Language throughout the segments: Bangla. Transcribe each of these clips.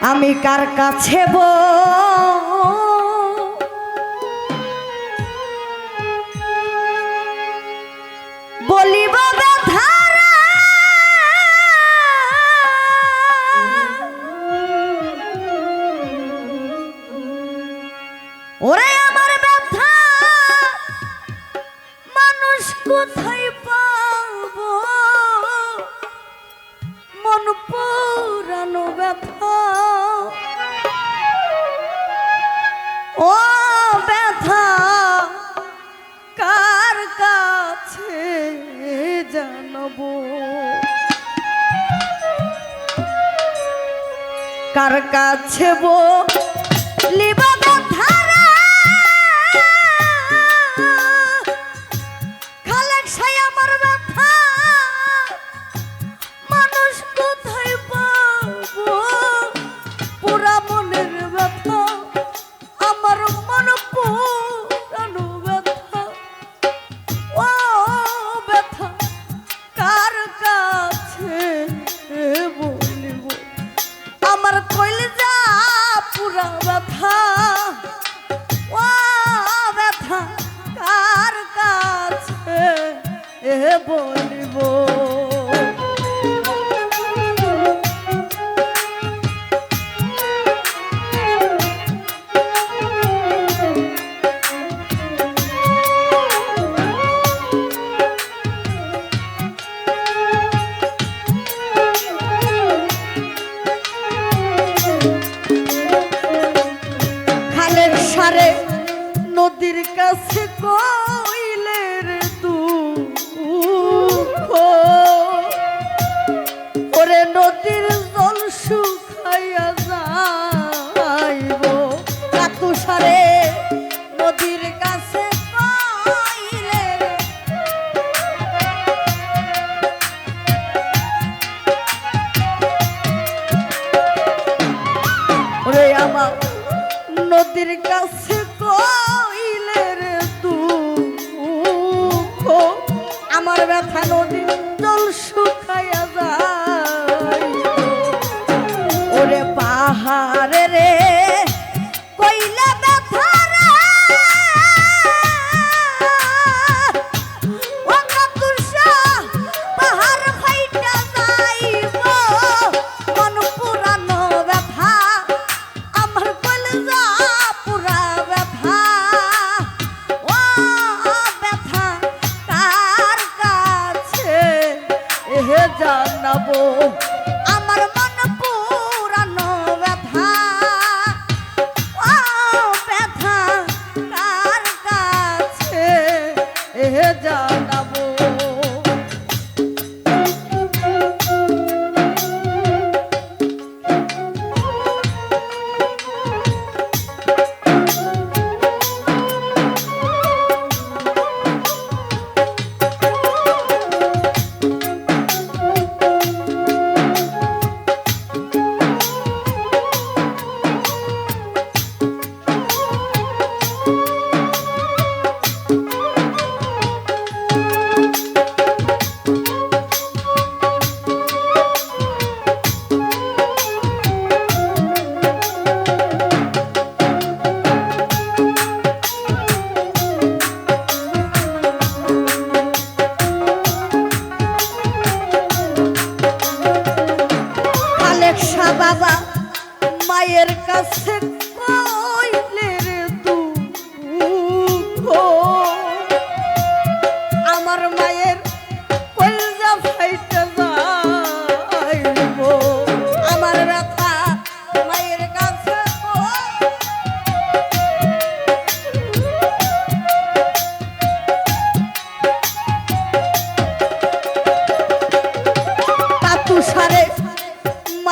আমি কার কাছে বো? বলিব ওরে আমার ব্যথা মানুষ কোথায় পাব? মন পুরানো ব্যথা। ও ব্যথা কার কাছে জানব? কার কাছে বো? আমার নদীর কাছে কইলের তু আমার ব্যথা নদীর বানাবো।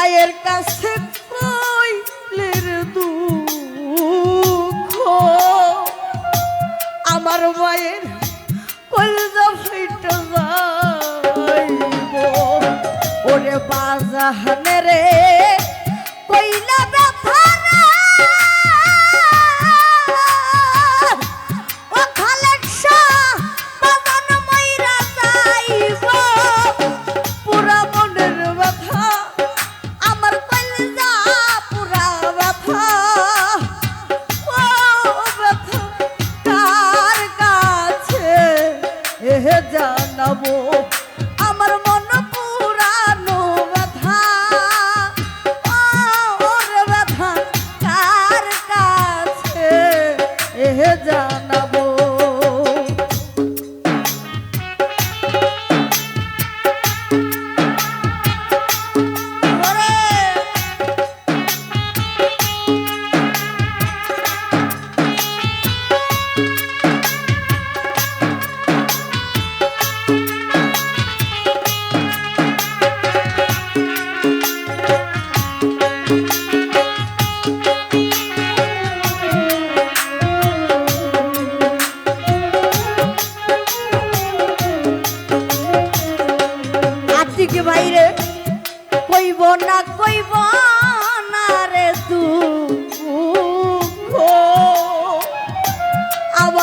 মায়ের কাছে কইলের দুঃখ। আমার মায়ের কলজা ফেটে যায় ওরে বাজাহানে রে। জানাব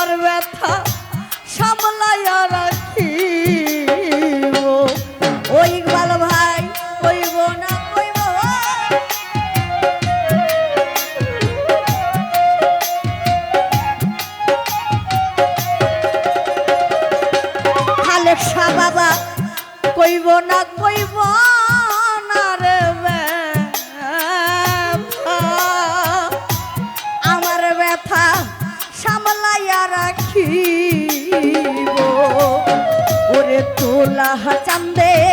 আমার ব্যথা সামলাইয়া রাখি ওই ইকবাল ভাই, কইব না, কইব খালেক শাহ বাবা, কইব না, কইব দোলাহা চান্দে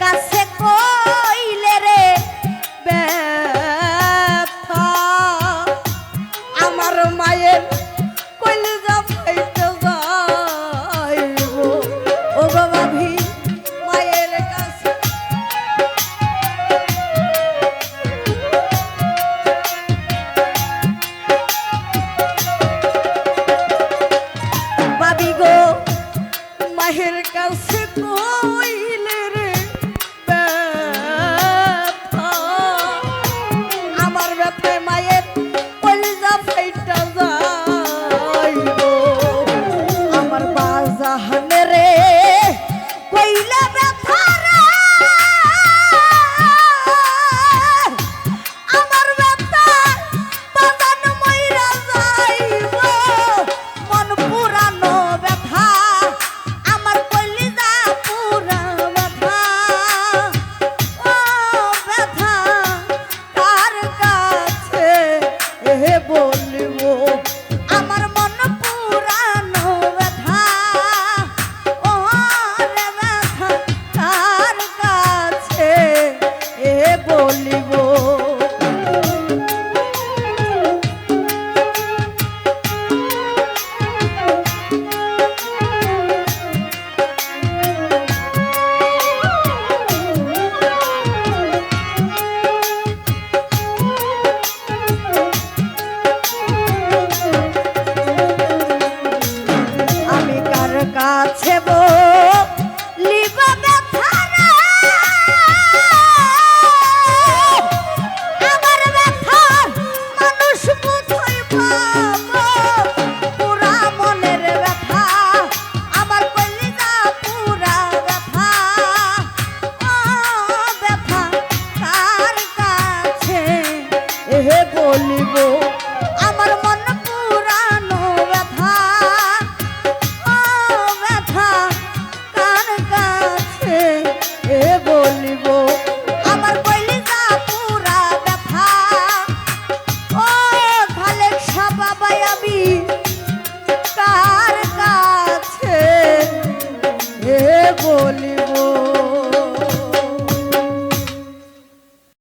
কাছে